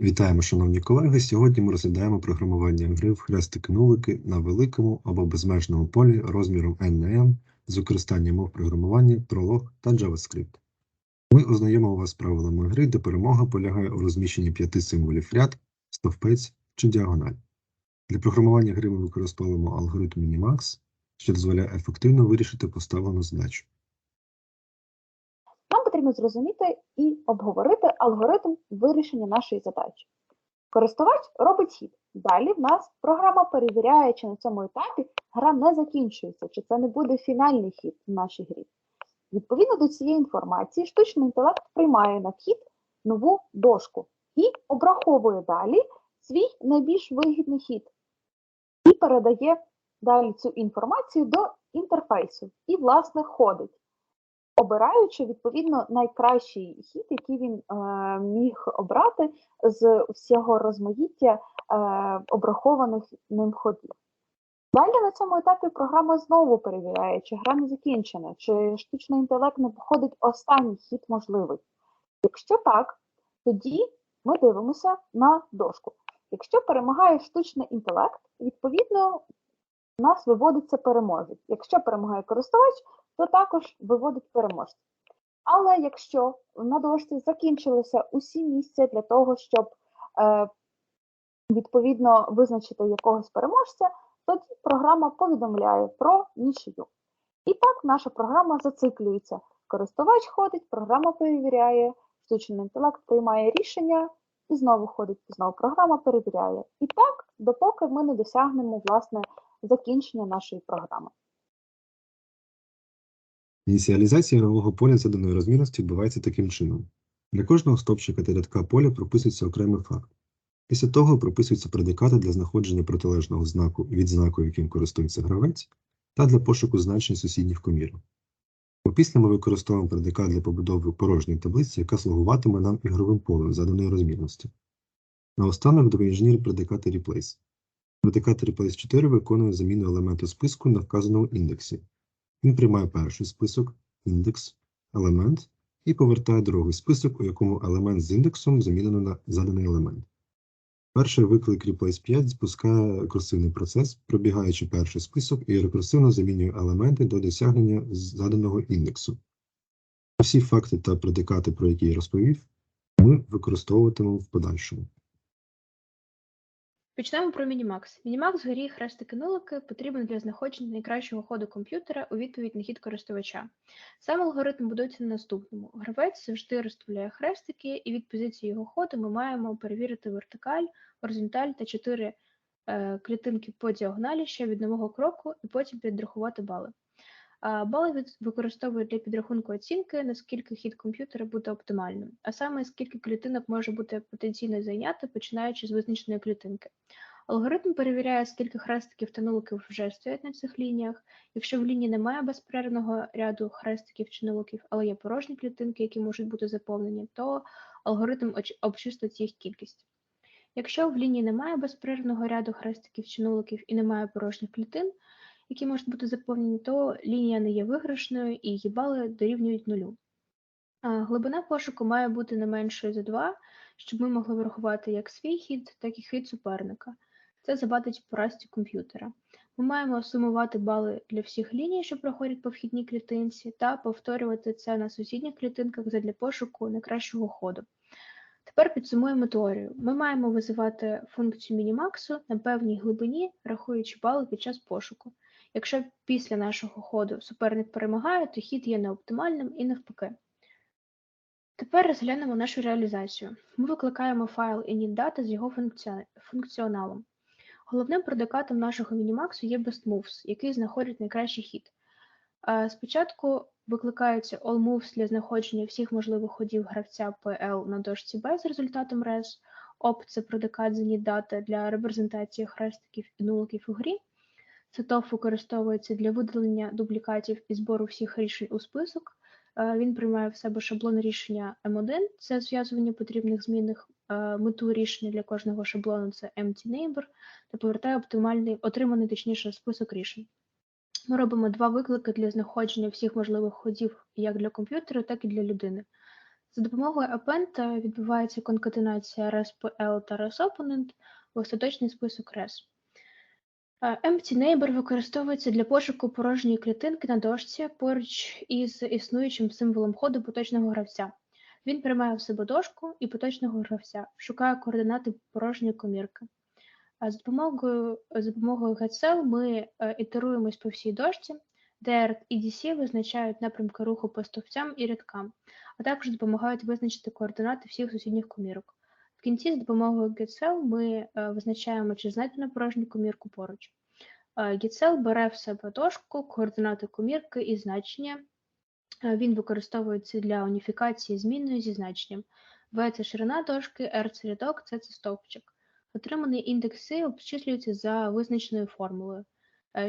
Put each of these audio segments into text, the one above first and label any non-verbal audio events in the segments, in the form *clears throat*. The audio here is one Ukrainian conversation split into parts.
Вітаємо, шановні колеги. Сьогодні ми розглядаємо програмування гри в хрестики-нулики на великому або безмежному полі розміром N на M з використанням мов програмування, Prolog та JavaScript. Ми ознайомимо вас з правилами гри, де перемога полягає у розміщенні п'яти символів ряд, стовпець чи діагональ. Для програмування гри ми використовуємо алгоритм Minimax, що дозволяє ефективно вирішити поставлену задачу. Потрібно зрозуміти і обговорити алгоритм вирішення нашої задачі. Користувач робить хід. Далі в нас програма перевіряє, чи на цьому етапі гра не закінчується, чи це не буде фінальний хід в нашій грі. Відповідно до цієї інформації, штучний інтелект приймає на вхід нову дошку і обраховує далі свій найбільш вигідний хід і передає далі цю інформацію до інтерфейсу і, власне, ходить обираючи відповідно найкращий хід, який він е, міг обрати з всього розмаїття е, обрахованих ним ходів. Далі на цьому етапі програма знову перевіряє, чи гра не закінчена, чи штучний інтелект не походить останній хід можливий. Якщо так, тоді ми дивимося на дошку. Якщо перемагає штучний інтелект, відповідно у нас виводиться переможець. Якщо перемагає користувач, то також виводить переможця. Але якщо на дошці закінчилися усі місця для того, щоб е, відповідно визначити якогось переможця, тоді програма повідомляє про нічию. І так наша програма зациклюється. Користувач ходить, програма перевіряє, штучний інтелект приймає рішення і знову ходить, знову програма перевіряє. І так, допоки ми не досягнемо власне закінчення нашої програми. Ініціалізація нового поля заданої розмірності відбувається таким чином. Для кожного стопчика та рядка поля прописується окремий факт. Після того прописуються предикати для знаходження протилежного знаку від знаку, яким користується гравець, та для пошуку значень сусідніх комірок. Опісля ми використовуємо предикат для побудови порожньої таблиці, яка слугуватиме нам ігровим полем заданої розмірності. Наостанок доінженір предикати replace. Предикат replace 4 виконує заміну елементу списку на вказаному індексі. Він приймає перший список, індекс, елемент і повертає другий список, у якому елемент з індексом замінено на заданий елемент. Перший виклик replace 5 запускає рекурсивний процес, пробігаючи перший список і рекурсивно замінює елементи до досягнення заданого індексу. Усі факти та предикати, про які я розповів, ми використовуватимемо в подальшому. Почнемо про Мінімакс. Мінімакс в грі хрестики-нулики потрібен для знаходження найкращого ходу комп'ютера у відповідь на хід користувача. Сам алгоритм будується на наступному. Гравець завжди розставляє хрестики, і від позиції його ходу ми маємо перевірити вертикаль, горизонталь та чотири е, клітинки по діагоналі ще від нового кроку, і потім підрахувати бали. Бали використовують для підрахунку оцінки, наскільки хід комп'ютера буде оптимальним, а саме скільки клітинок може бути потенційно зайняти, починаючи з визначеної клітинки. Алгоритм перевіряє, скільки хрестиків та нуликів вже стоять на цих лініях. Якщо в лінії немає безперервного ряду хрестиків чи нуликів, але є порожні клітинки, які можуть бути заповнені, то алгоритм обчистить їх кількість. Якщо в лінії немає безперервного ряду хрестиків чи нуликів і немає порожніх клітин, які можуть бути заповнені, то лінія не є виграшною і її бали дорівнюють нулю. Глибина пошуку має бути не меншою за 2, щоб ми могли врахувати як свій хід, так і хід суперника. Це завадить поразці комп'ютера. Ми маємо сумувати бали для всіх ліній, що проходять по вхідній клітинці, та повторювати це на сусідніх клітинках задля пошуку найкращого ходу. Тепер підсумуємо теорію. Ми маємо визивати функцію мінімаксу на певній глибині, рахуючи бали під час пошуку. Якщо після нашого ходу суперник перемагає, то хід є неоптимальним і навпаки. Тепер розглянемо нашу реалізацію. Ми викликаємо файл initData з його функціоналом. Головним предикатом нашого мінімаксу є bestMoves, який знаходить найкращий хід. Спочатку викликаються allMoves для знаходження всіх можливих ходів гравця PL на дошці B з результатом res, op – це предикат initData для репрезентації хрестиків і нуликів у грі. Сетов використовується для видалення дублікатів і збору всіх рішень у список. Е, він приймає в себе шаблон рішення M1, це зв'язування потрібних змінних е, мету рішення для кожного шаблону це empty neighbor, та повертає оптимальний, отриманий точніше список рішень. Ми робимо два виклики для знаходження всіх можливих ходів як для комп'ютера, так і для людини. За допомогою append відбувається конкатенація RESPL та RESOPPONENT в остаточний список RES. Е, Empty neighbor використовується для пошуку порожньої клітинки на дошці поруч із існуючим символом ходу поточного гравця. Він приймає в себе дошку і поточного гравця, шукає координати порожньої комірки. А за допомогою, за допомогою getCell ми е, ітеруємось по всій дошці, де і DC визначають напрямки руху по стовпцям і рядкам, а також допомагають визначити координати всіх сусідніх комірок. Кінці з допомогою getCell ми е, визначаємо, чи знайдено порожню комірку поруч. Е, getCell бере в себе дошку, координати комірки і значення. Е, Він використовується для уніфікації змінною зі значенням. V – це ширина дошки, R – це рядок, C – це стовпчик. Отримані індекси обчислюються за визначеною формулою,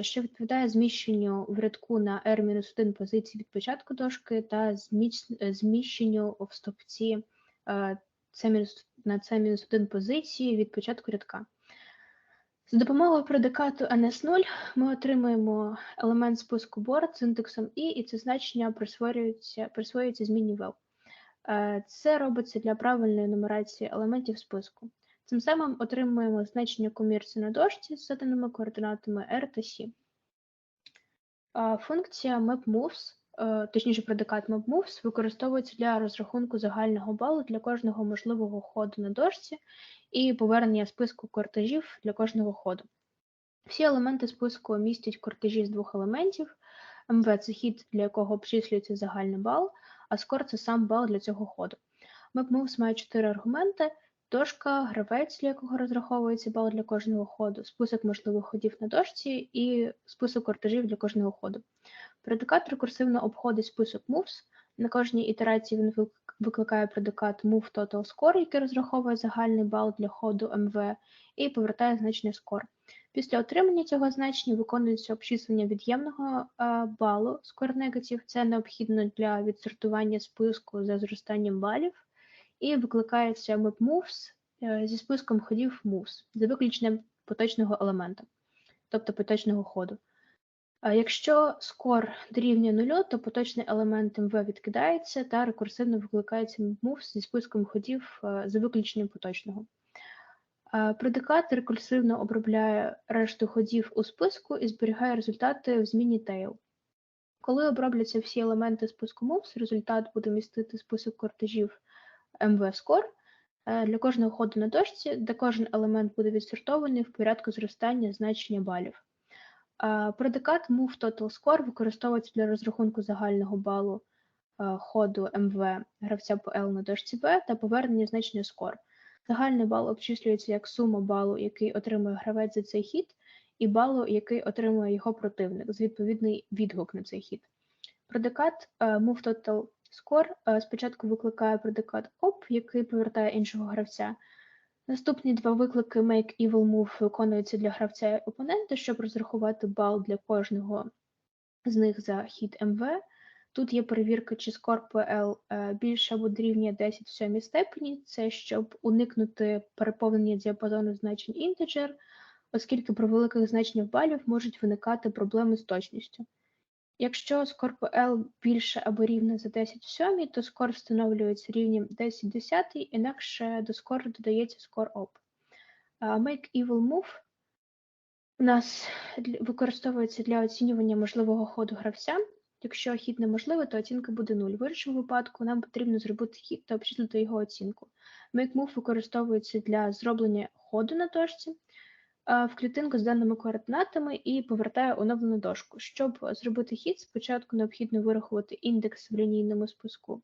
що відповідає зміщенню в рядку на R-1 позиції від початку дошки та зміщенню в стовпці C- на C-1 позиції від початку рядка. За допомогою предикату ns0 ми отримуємо елемент списку board з індексом i, і це значення присвоюється, присвоюється змінні vel. Е, Це робиться для правильної нумерації елементів списку. Цим самим отримуємо значення комірці на дошці з заданими координатами R та C. Функція mapMoves, е, точніше предикат mapMoves, використовується для розрахунку загального балу для кожного можливого ходу на дошці і повернення списку кортежів для кожного ходу. Всі елементи списку містять кортежі з двох елементів. МВ це хід, для якого обчислюється загальний бал, а скор це сам бал для цього ходу. MapMoves має чотири аргументи: дошка, гравець, для якого розраховується бал для кожного ходу, список можливих ходів на дошці і список кортежів для кожного ходу. Предикат рекурсивно обходить список moves. На кожній ітерації він викликає предикат move total score, який розраховує загальний бал для ходу МВ, і повертає значення score. Після отримання цього значення виконується обчислення від'ємного е, балу score negative. Це необхідно для відсортування списку за зростанням балів, і викликається map moves е, зі списком ходів moves за виключенням поточного елемента, тобто поточного ходу. Якщо скор дорівнює нулю, то поточний елемент МВ відкидається та рекурсивно викликається moves зі списком ходів е, за виключенням поточного. Е, Предикат рекурсивно обробляє решту ходів у списку і зберігає результати в зміні tail. Коли обробляться всі елементи списку moves, результат буде містити список кортежів MV score е, для кожного ходу на дошці, де кожен елемент буде відсортований в порядку зростання значення балів. Предикат move total score використовується для розрахунку загального балу ходу МВ гравця по L на дошці B та повернення значення score. Загальний бал обчислюється як сума балу, який отримує гравець за цей хід, і балу, який отримує його противник, з відповідний відгук на цей хід. Предикат move total score спочатку викликає предикат op, який повертає іншого гравця. Наступні два виклики make evil move виконуються для гравця і опонента, щоб розрахувати бал для кожного з них за хід МВ. Тут є перевірка, чи скор PL е, більше або дорівнює 10 в сьомій степені. Це щоб уникнути переповнення діапазону значень integer, оскільки при великих значеннях балів можуть виникати проблеми з точністю. Якщо скор PL більше або рівне за 10 в сьомій, то скор встановлюється рівнем 10 десятий, інакше до скору додається скор op. Make evil move у нас використовується для оцінювання можливого ходу гравця. Якщо хід неможливий, то оцінка буде 0. В іншому випадку нам потрібно зробити хід та обчислити його оцінку. Make move використовується для зроблення ходу на дошці а, в клітинку з даними координатами і повертає оновлену дошку. Щоб зробити хід, спочатку необхідно вирахувати індекс в лінійному списку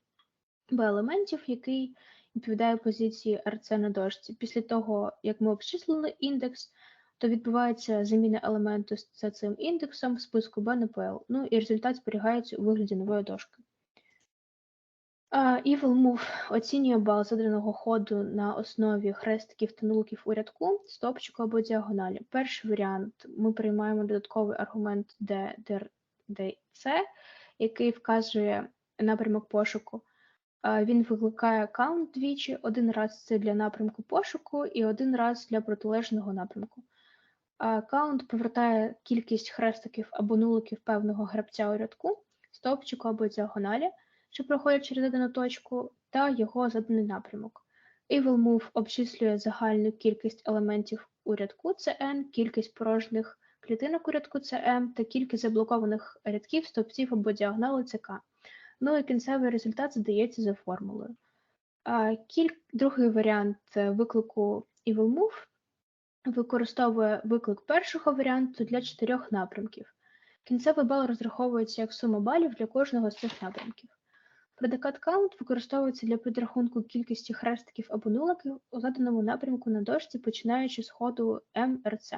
Б елементів, який відповідає позиції RC на дошці. Після того, як ми обчислили індекс, то відбувається заміна елементу за цим індексом в списку B на PL. Ну і результат зберігається у вигляді нової дошки. А, Evil Move оцінює бал заданого ходу на основі хрестиків та нуликів у рядку, стопчику або діагоналі. Перший варіант ми приймаємо додатковий аргумент D, D, DC, який вказує напрямок пошуку. Він викликає count двічі, один раз це для напрямку пошуку і один раз для протилежного напрямку. А, повертає кількість хрестиків або нуликів певного гравця у рядку, стовпчику або діагоналі, що проходять через задану точку, та його заданий напрямок. EvilMove обчислює загальну кількість елементів у рядку CN, кількість порожніх клітинок у рядку CM та кількість заблокованих рядків, стовпців або діагонали CK. Ну і кінцевий результат задається за формулою. А, Кіль... Другий варіант е, виклику EvilMove використовує виклик першого варіанту для чотирьох напрямків. Кінцевий бал розраховується як сума балів для кожного з цих напрямків. Предикат count використовується для підрахунку кількості хрестиків або нуликів у заданому напрямку на дошці, починаючи з ходу МРЦ.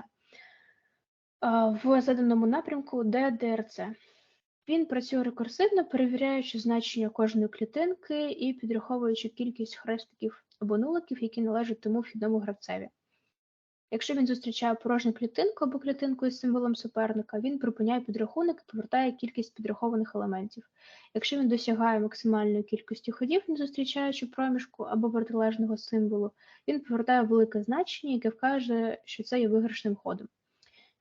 В заданому напрямку ДДРЦ. Він працює рекурсивно, перевіряючи значення кожної клітинки і підраховуючи кількість хрестиків або нуликів, які належать тому вхідному гравцеві. Якщо він зустрічає порожню клітинку або клітинку із символом суперника, він припиняє підрахунок і повертає кількість підрахованих елементів. Якщо він досягає максимальної кількості ходів, не зустрічаючи проміжку або протилежного символу, він повертає велике значення, яке вкаже, що це є виграшним ходом.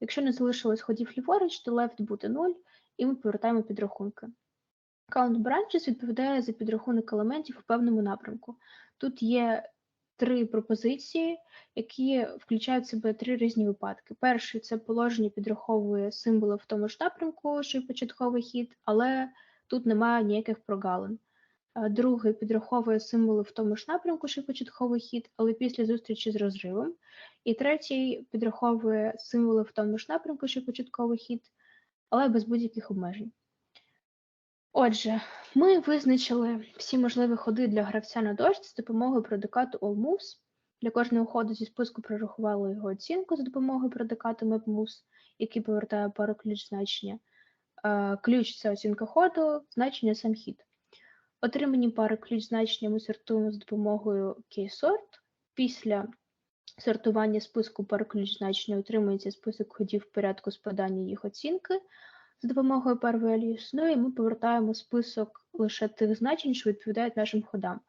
Якщо не залишилось ходів ліворуч, то left буде 0, і ми повертаємо підрахунки. Count branches відповідає за підрахунок елементів у певному напрямку. Тут є три пропозиції, які включають в себе три різні випадки. Перший це положення підраховує символи в тому ж напрямку, що й початковий хід, але тут немає ніяких прогалин. Другий підраховує символи в тому ж напрямку, що й початковий хід, але після зустрічі з розривом. І третій підраховує символи в тому ж напрямку, що й початковий хід, але без будь-яких обмежень. Отже, ми визначили всі можливі ходи для гравця на дошці з допомогою предикату AllMoves. Для кожного ходу зі списку прорахували його оцінку за допомогою предикату MapMoves, який повертає пару ключ значення. Е, Ключ це оцінка ходу, значення сам хід. Отримані пари ключ значення ми сортуємо з допомогою keysort. Після сортування списку пар ключ значення отримується список ходів в порядку спадання їх оцінки за допомогою values. Ну ми повертаємо список лише тих значень, що відповідають нашим ходам.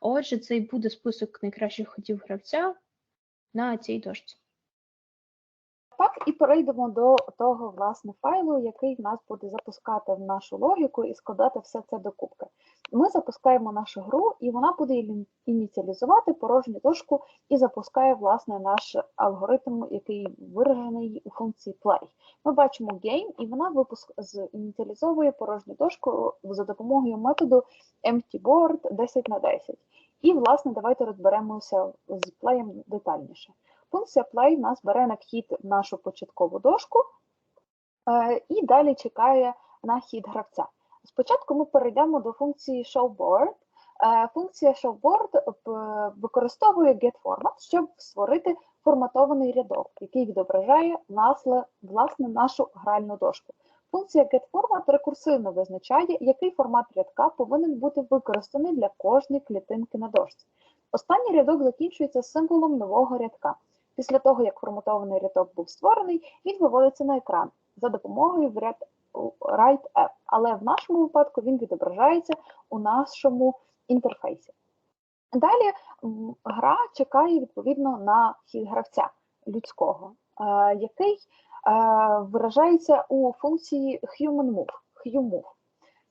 Отже, це і буде список найкращих ходів гравця на цій дошці. Так, і перейдемо до того власне файлу, який нас буде запускати в нашу логіку і складати все це докупки. Ми запускаємо нашу гру, і вона буде ініціалізувати порожню дошку і запускає власне наш алгоритм, який виражений у функції play. Ми бачимо game, і вона випуск ініціалізовує порожню дошку за допомогою методу emptyBoard 10 на 10. І, власне, давайте розберемося з плеєм детальніше. Функція play нас бере на вхід нашу початкову дошку е, і далі чекає на хід гравця. Спочатку ми перейдемо до функції showBoard. Е, Функція showBoard е, використовує getFormat, щоб створити форматований рядок, який відображає власне нашу гральну дошку. Функція getFormat рекурсивно визначає, який формат рядка повинен бути використаний для кожної клітинки на дошці. Останній рядок закінчується символом нового рядка. Після того, як форматований рядок був створений, він виводиться на екран за допомогою вряд write-app, але в нашому випадку він відображається у нашому інтерфейсі. Далі гра чекає відповідно на хід гравця людського, е, який е, виражається у функції human-move. huMove.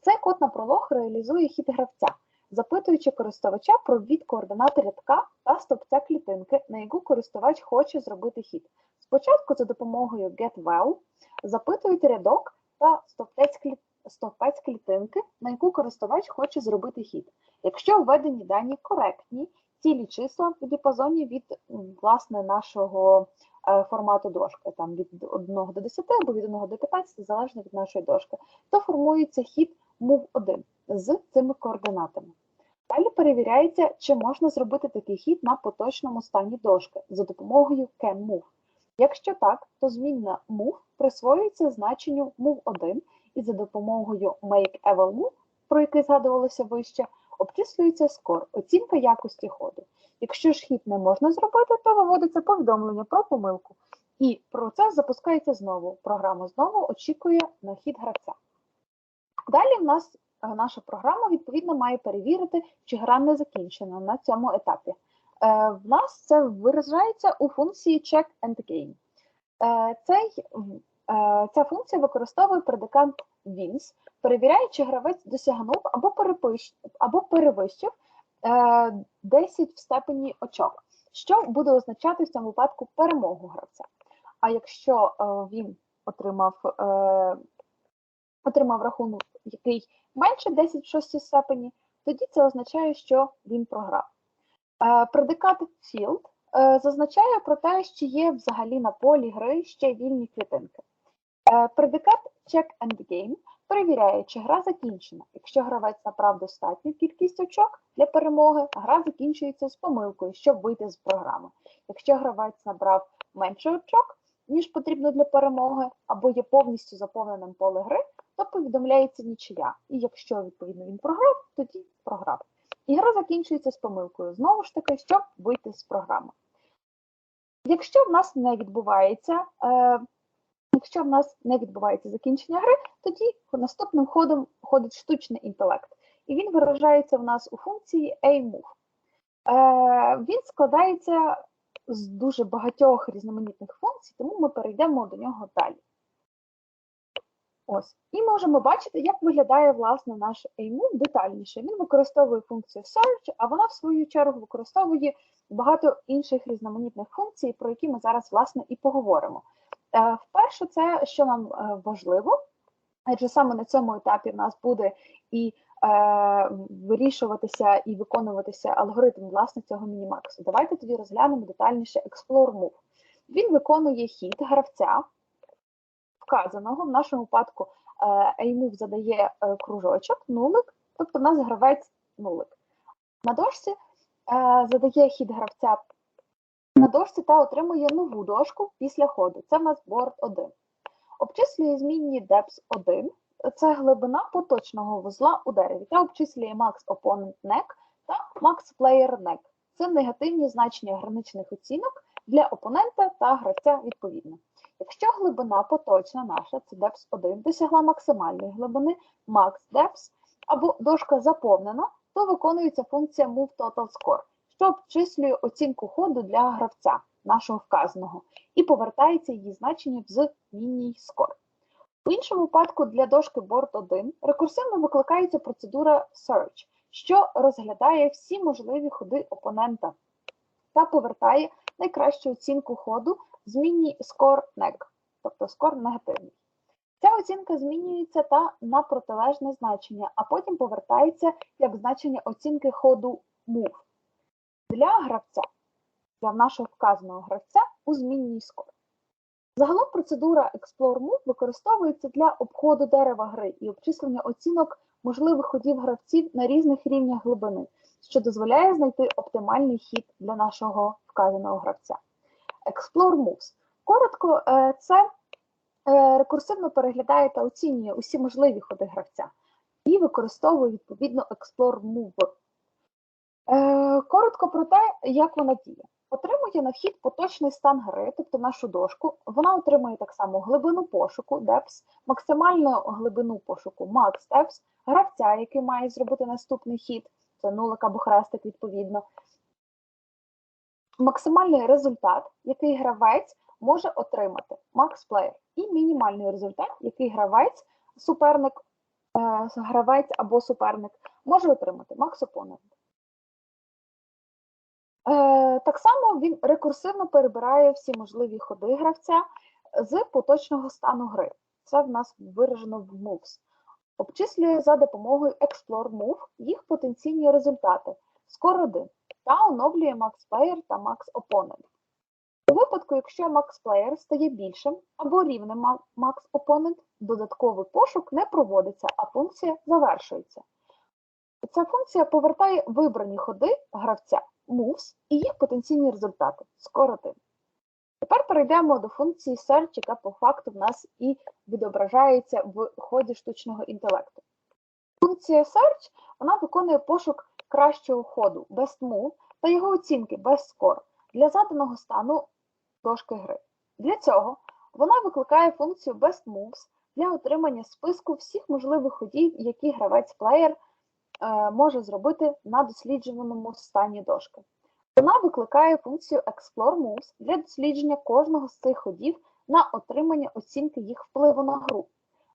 Цей код на пролог реалізує хід гравця, запитуючи користувача про від координати рядка та стовпця клітинки, на яку користувач хоче зробити хід. Спочатку за допомогою getVal запитують рядок та стовпець, клі... стовпець клітинки, на яку користувач хоче зробити хід. Якщо введені дані коректні, цілі числа в діапазоні від власне нашого е, формату дошки, там від 1 до 10 або від 1 до 15, залежно від нашої дошки, то формується хід move 1 з цими координатами. Далі перевіряється, чи можна зробити такий хід на поточному стані дошки за допомогою canMove. Якщо так, то змінна move присвоюється значенню move1 і за допомогою makeEvalMove, про який згадувалося вище, обчислюється скор, оцінка якості ходу. Якщо ж хід не можна зробити, то виводиться повідомлення про помилку. І процес запускається знову. Програма знову очікує на хід гравця. Далі в нас е, наша програма відповідно має перевірити, чи гра не закінчена на цьому етапі. Е, В нас це виражається у функції check and gain. Е, Цей, ця функція використовує предикант wins, перевіряє, чи гравець досягнув або, або перевищив е, 10 в степені очок, що буде означати в цьому випадку перемогу гравця. А якщо е, він отримав, е, отримав рахунок, який менше 10 в шостій степені, тоді це означає, що він програв. Е, Предикат field е, зазначає про те, що є взагалі на полі гри ще вільні клітинки. Е, Предикат check and game перевіряє, чи гра закінчена. Якщо гравець набрав достатню кількість очок для перемоги, гра закінчується з помилкою, щоб вийти з програми. Якщо гравець набрав менше очок, ніж потрібно для перемоги, або є повністю заповненим поле гри, то повідомляється нічия. І якщо відповідно він програв, тоді програв. І гра закінчується з помилкою, знову ж таки, щоб вийти з програми. Якщо в нас не відбувається, е, якщо в нас не відбувається закінчення гри, тоді наступним ходом ходить штучний інтелект. І він виражається в нас у функції amove. Е, він складається з дуже багатьох різноманітних функцій, тому ми перейдемо до нього далі. Ось. І можемо бачити, як виглядає власне наш AIMove детальніше. Він використовує функцію search, а вона в свою чергу використовує багато інших різноманітних функцій, про які ми зараз власне і поговоримо. Е, Вперше, це що нам е, важливо, адже саме на цьому етапі в нас буде і е, вирішуватися і виконуватися алгоритм власне цього мінімаксу. Давайте тоді розглянемо детальніше Explore Move. Він виконує хід гравця, вказаного, в нашому випадку е, задає кружочок, нулик, тобто в нас гравець нулик. На дошці задає хід гравця на дошці та отримує нову дошку після ходу. Це в нас board 1. Обчислює змінні depth 1, це глибина поточного вузла у дереві, та обчислює max opponent neck та max player neck. Це негативні значення граничних оцінок для опонента та гравця відповідно. Якщо глибина поточна наша, це depth 1, досягла максимальної глибини max depth, або дошка заповнена, то виконується функція move total score, що обчислює оцінку ходу для гравця, нашого вказаного, і повертається її значення в змінній score. У іншому випадку для дошки board 1 рекурсивно викликається процедура search, що розглядає всі можливі ходи опонента та повертає найкращу оцінку ходу змінній score neg, тобто скор негативний. Ця оцінка змінюється та на протилежне значення, а потім повертається як значення оцінки ходу move для гравця, для нашого вказаного гравця у змінній скор. Загалом процедура Explore Move використовується для обходу дерева гри і обчислення оцінок можливих ходів гравців на різних рівнях глибини, що дозволяє знайти оптимальний хід для нашого вказаного гравця. Explore Moves. Коротко, е, це е, рекурсивно переглядає та оцінює усі можливі ходи гравця і використовує відповідно Explore Move. Е, Коротко про те, як вона діє. Отримує на вхід поточний стан гри, тобто нашу дошку. Вона отримує так само глибину пошуку, depth, максимальну глибину пошуку max depth, гравця, який має зробити наступний хід, це нулик або хрестик відповідно. Максимальний результат, який гравець може отримати max player, і мінімальний результат, який гравець, суперник, е, гравець або суперник може отримати max opponent. Е, Так само він рекурсивно перебирає всі можливі ходи гравця з поточного стану гри. Це в нас виражено в moves. Обчислює за допомогою Explore Move їх потенційні результати score 1 та оновлює Max Player та Max Opponent. У випадку, якщо Max Player стає більшим або рівним Max Opponent, додатковий пошук не проводиться, а функція завершується. Ця функція повертає вибрані ходи гравця moves і їх потенційні результати 1. Тепер перейдемо до функції search, яка по факту в нас і відображається в ході штучного інтелекту. Функція search вона виконує пошук кращого ходу best move та його оцінки best score для заданого стану дошки гри. Для цього вона викликає функцію best moves для отримання списку всіх можливих ходів, які гравець-плеєр е, може зробити на досліджуваному стані дошки. Вона викликає функцію Explore Moves для дослідження кожного з цих ходів на отримання оцінки їх впливу на гру.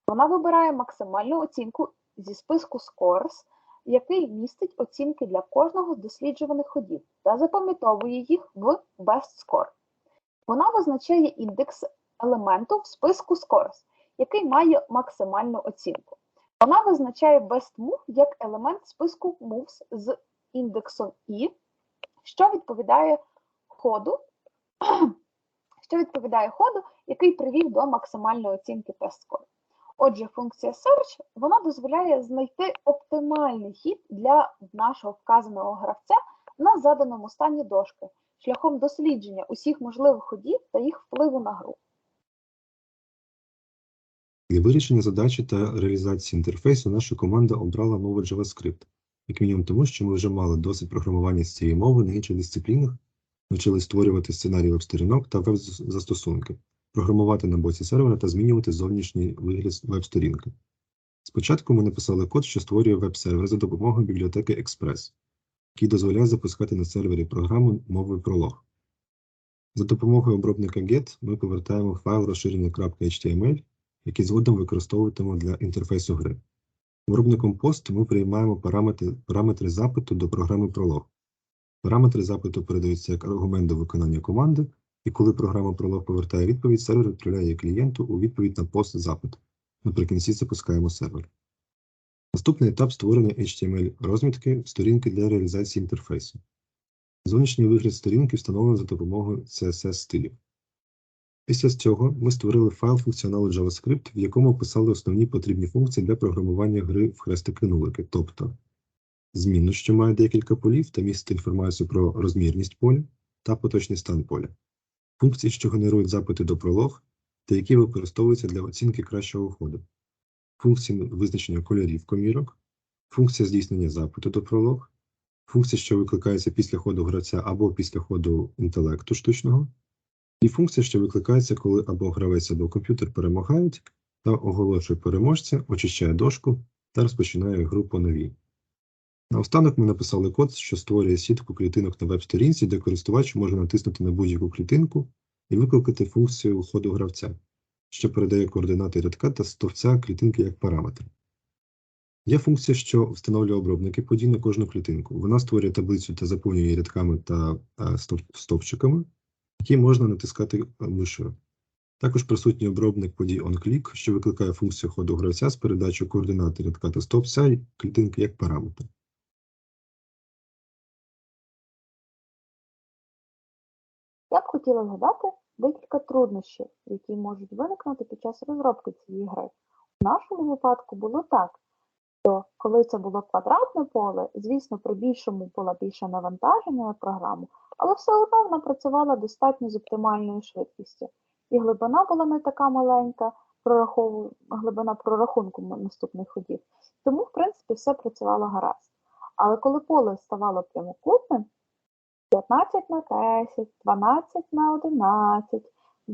Вона вибирає максимальну оцінку зі списку Scores який містить оцінки для кожного з досліджуваних ходів та запам'ятовує їх в best score. Вона визначає індекс елементу в списку scores, який має максимальну оцінку. Вона визначає best move як елемент списку moves з індексом І, що відповідає ходу, *clears throat* що відповідає ходу, який привів до максимальної оцінки тест-скору. Отже, функція search вона дозволяє знайти оптимальний хід для нашого вказаного гравця на заданому стані дошки шляхом дослідження усіх можливих ходів та їх впливу на гру. Для вирішення задачі та реалізації інтерфейсу наша команда обрала мову JavaScript, як мінімум тому, що ми вже мали досвід програмування з цієї мови на інших дисциплінах, навчили створювати сценарії веб-сторінок та веб-застосунки, програмувати на боці сервера та змінювати зовнішній вигляд веб-сторінки. Спочатку ми написали код, що створює веб-сервер за допомогою бібліотеки Express, який дозволяє запускати на сервері програму мовою Prolog. За допомогою обробника GET ми повертаємо файл розширення.html, який згодом використовуватимемо для інтерфейсу гри. Обробником POST ми приймаємо параметри, параметри запиту до програми Prolog. Параметри запиту передаються як аргумент до виконання команди, і коли програма Prolog повертає відповідь, сервер відправляє клієнту у відповідь на пост запит. Наприкінці запускаємо сервер. Наступний етап створення HTML-розмітки сторінки для реалізації інтерфейсу. Зовнішній вигляд сторінки встановлено за допомогою CSS-стилів. Після цього ми створили файл функціоналу JavaScript, в якому описали основні потрібні функції для програмування гри в хрестики-нулики, тобто змінну, що має декілька полів та містить інформацію про розмірність поля та поточний стан поля, функції, що генерують запити до пролог та які використовуються для оцінки кращого ходу, функції визначення кольорів комірок, функція здійснення запиту до пролог, функція, що викликається після ходу гравця або після ходу інтелекту штучного, і функція, що викликається, коли або гравець, або комп'ютер перемагають та оголошує переможця, очищає дошку та розпочинає гру по новій. Наостанок ми написали код, що створює сітку клітинок на веб-сторінці, де користувач може натиснути на будь-яку клітинку і викликати функцію ходу гравця, що передає координати рядка та стовця клітинки як параметр. Є функція, що встановлює обробники подій на кожну клітинку. Вона створює таблицю та заповнює рядками та стовпчиками, які можна натискати мишею. Також присутній обробник подій onClick, що викликає функцію ходу гравця з передачою координати рядка та стовпця і клітинки як параметр. Я б хотіла згадати декілька труднощів, які можуть виникнути під час розробки цієї гри. У нашому випадку було так, що коли це було квадратне поле, звісно, при більшому було більше навантаження на програму, але все одно вона працювала достатньо з оптимальною швидкістю. І глибина була не така маленька, глибина прорахунку наступних ходів. Тому, в принципі, все працювало гаразд. Але коли поле ставало прямокутним, 15 на 10, 12 на 11, в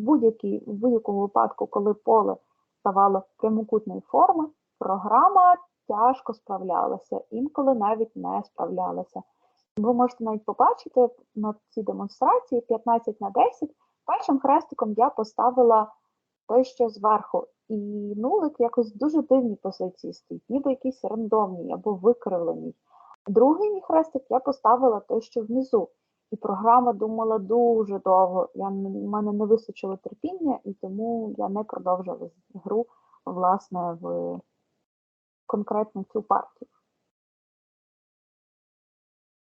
будь-якому випадку, коли поле ставало прямокутної форми, програма тяжко справлялася, інколи навіть не справлялася. Ви можете навіть побачити на цій демонстрації 15 на 10. Першим хрестиком я поставила той, що зверху, і нулик якось в дуже дивній позиції стоїть, ніби якийсь рандомний або викривлений. Другий мій хрестик я поставила той, що внизу. І програма думала дуже довго. Я, в мене не вистачило терпіння, і тому я не продовжила гру, власне, в конкретно цю партію.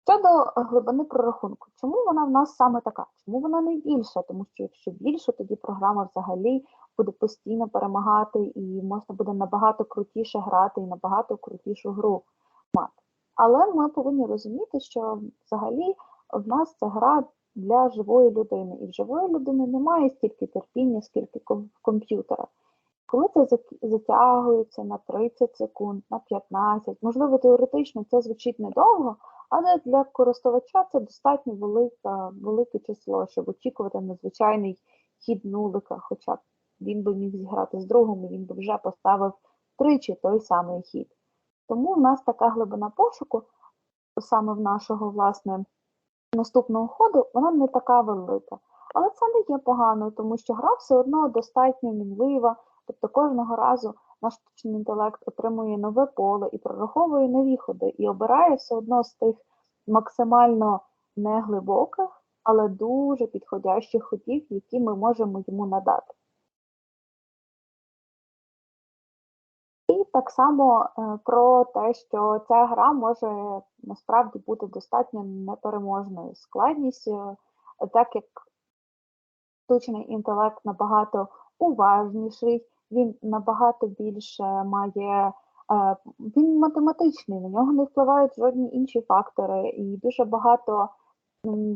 Щодо глибини прорахунку, чому вона в нас саме така? Чому вона не більша? Тому що якщо більше, тоді програма взагалі буде постійно перемагати і можна буде набагато крутіше грати і набагато крутішу гру мати. Але ми повинні розуміти, що взагалі в нас це гра для живої людини. І в живої людини немає стільки терпіння, скільки в комп'ютера. Коли це затягується на 30 секунд, на 15, можливо, теоретично це звучить недовго, але для користувача це достатньо велика, велике число, щоб очікувати на звичайний хід нулика, хоча він би міг зіграти з другом, і він би вже поставив тричі той самий хід. Тому в нас така глибина пошуку, саме в нашого власне наступного ходу, вона не така велика. Але це не є погано, тому що гра все одно достатньо мінлива, тобто кожного разу наш штучний інтелект отримує нове поле і прораховує нові ходи, і обирає все одно з тих максимально неглибоких, але дуже підходящих ходів, які ми можемо йому надати. І так само е, про те, що ця гра може насправді бути достатньо непереможною складністю, так як штучний інтелект набагато уважніший, він набагато більше має, е, він математичний, на нього не впливають жодні інші фактори, і дуже багато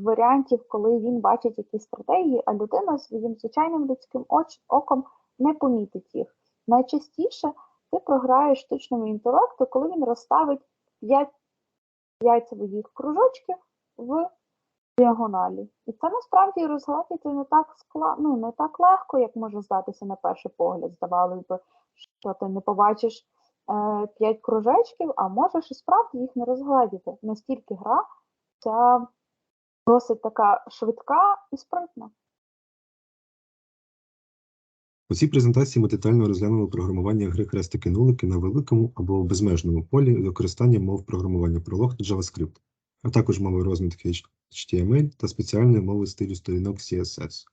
варіантів, коли він бачить якісь стратегії, а людина своїм звичайним людським оч- оком не помітить їх. Найчастіше ти програєш штучному інтелекту, коли він розставить 5, 5 своїх кружочків в діагоналі. І це насправді розгладити не так скла... ну, не так легко, як може здатися на перший погляд. Здавалось би, що ти не побачиш е, 5 кружечків, а можеш і справді їх не розгладити. Настільки гра ця досить така швидка і спритна. У цій презентації ми детально розглянули програмування гри хрестики-нулики на великому або безмежному полі з використанням мов програмування Prolog та JavaScript, а також мови розмітки HTML та спеціальної мови стилю сторінок CSS.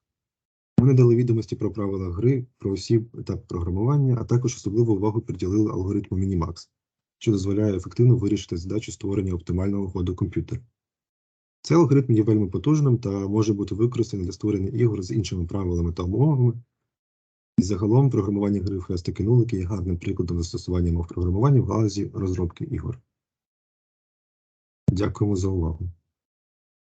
Ми надали відомості про правила гри, про усі етапи програмування, а також особливу увагу приділили алгоритму Minimax, що дозволяє ефективно вирішити задачу створення оптимального ходу комп'ютера. Цей алгоритм є вельми потужним та може бути використаний для створення ігор з іншими правилами та умовами, і загалом програмування гри в хрестики-нулики є гарним прикладом застосування мов програмування в галузі розробки ігор. Дякуємо за увагу.